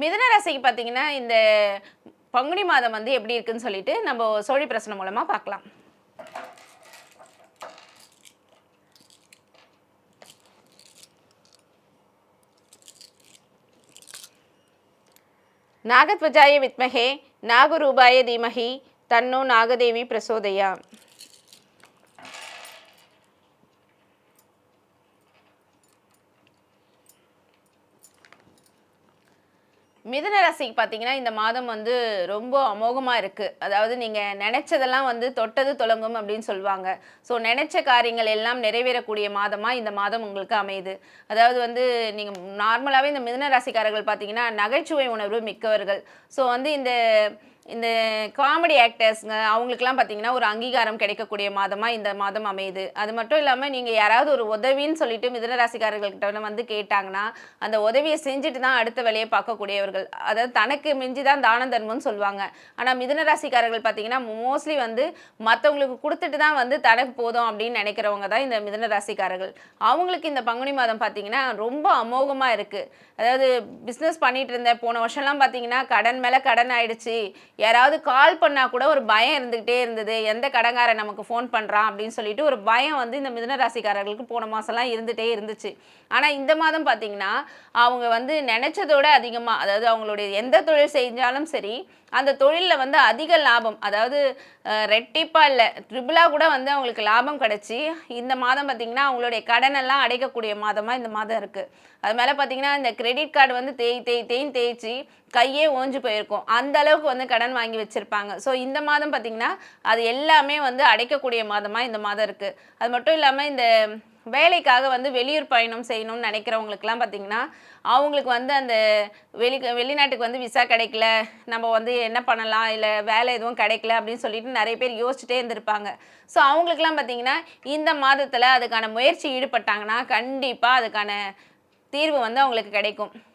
மிதன ராசிக்கு பார்த்தீங்கன்னா இந்த பங்குனி மாதம் வந்து எப்படி இருக்குன்னு சொல்லிட்டு நம்ம சோழி பிரசனம் மூலமா பார்க்கலாம். நாகத்வஜாய வித்மகே நாகரூபாய தீமகி தன்னோ நாகதேவி பிரசோதயா. மிதுன ராசிக்கு பார்த்தீங்கன்னா இந்த மாதம் வந்து ரொம்ப அமோகமாக இருக்குது அதாவது நீங்கள் நினச்சதெல்லாம் வந்து தொட்டது தொடங்கும் அப்படின்னு சொல்லுவாங்க. ஸோ நினச்ச காரியங்கள் எல்லாம் நிறைவேறக்கூடிய மாதமாக இந்த மாதம் உங்களுக்கு அமையுது. அதாவது வந்து நீங்கள் நார்மலாகவே இந்த மிதுன ராசிக்காரர்கள் பார்த்தீங்கன்னா நகைச்சுவை உணர்வு மிக்கவர்கள். ஸோ வந்து இந்த இந்த காமெடி ஆக்டர்ஸ்ங்க அவங்களுக்குலாம் பார்த்தீங்கன்னா ஒரு அங்கீகாரம் கிடைக்கக்கூடிய மாதமாக இந்த மாதம் அமையுது. அது மட்டும் இல்லாமல் நீங்கள் யாராவது ஒரு உதவின்னு சொல்லிட்டு மிதனராசிக்காரர்கள்கிட்ட வந்து கேட்டாங்கன்னா அந்த உதவியை செஞ்சுட்டு தான் அடுத்த வேலையை பார்க்கக்கூடியவர்கள். அதாவது தனக்கு மிஞ்சி தான் தான தர்மம்னு சொல்லுவாங்க. ஆனால் மிதனராசிக்காரர்கள் பார்த்தீங்கன்னா மோஸ்ட்லி வந்து மற்றவங்களுக்கு கொடுத்துட்டு தான் வந்து தனக்கு போதும் அப்படின்னு நினைக்கிறவங்க தான் இந்த மிதனராசிக்காரர்கள் அவங்களுக்கு இந்த பங்குனி மாதம் பார்த்தீங்கன்னா ரொம்ப அமோகமாக இருக்குது அதாவது பிஸ்னஸ் பண்ணிகிட்டு இருந்தேன். போன வருஷம்லாம் பார்த்தீங்கன்னா கடன் மேலே கடன் ஆயிடுச்சு. யாராவது கால் பண்ணால் கூட ஒரு பயம் இருந்துக்கிட்டே இருந்தது. எந்த கடங்காரன் நமக்கு ஃபோன் பண்ணுறான் அப்படின்னு சொல்லிட்டு ஒரு பயம் வந்து இந்த மிதுன ராசிக்காரர்களுக்கு போன மாதம்லாம் இருந்துகிட்டே இருந்துச்சு. ஆனால் இந்த மாதம் பார்த்தீங்கன்னா அவங்க வந்து நினச்சதோட அதிகமாக அதாவது அவங்களுடைய எந்த தொழில் செஞ்சாலும் சரி அந்த தொழிலில் வந்து அதிக லாபம் அதாவது ரெட்டிப்பாக இல்லை ட்ரிபிளாக கூட வந்து அவங்களுக்கு லாபம் கிடச்சி இந்த மாதம் பார்த்திங்கன்னா அவங்களுடைய கடனெல்லாம் அடைக்கக்கூடிய மாதமாக இந்த மாதம் இருக்குது அது மேலே பார்த்தீங்கன்னா இந்த கிரெடிட் கார்டு வந்து தேய் தேய் தேய்ன்னு தேய்ச்சி கையே ஓஞ்சு போயிருக்கும். அந்த அளவுக்கு வந்து கடன் கடன் வாங்கி வச்சுருப்பாங்க. ஸோ இந்த மாதம் பார்த்திங்கன்னா அது எல்லாமே வந்து அடைக்கக்கூடிய மாதமாக இந்த மாதம் இருக்குது அது மட்டும் இல்லாமல் இந்த வேலைக்காக வந்து வெளியூர் பயணம் செய்யணும்னு நினைக்கிறவங்களுக்குலாம் பார்த்திங்கன்னா அவங்களுக்கு வந்து அந்த வெளி வெளிநாட்டுக்கு வந்து விசா கிடைக்கல. நம்ம வந்து என்ன பண்ணலாம்? இல்லை வேலை எதுவும் கிடைக்கல அப்படின்னு சொல்லிட்டு நிறைய பேர் யோசிச்சுட்டே இருந்திருப்பாங்க. ஸோ அவங்களுக்குலாம் பார்த்திங்கன்னா இந்த மாதத்தில் அதுக்கான முயற்சி ஈடுபட்டாங்கன்னா கண்டிப்பாக அதுக்கான தீர்வு வந்து அவங்களுக்கு கிடைக்கும்.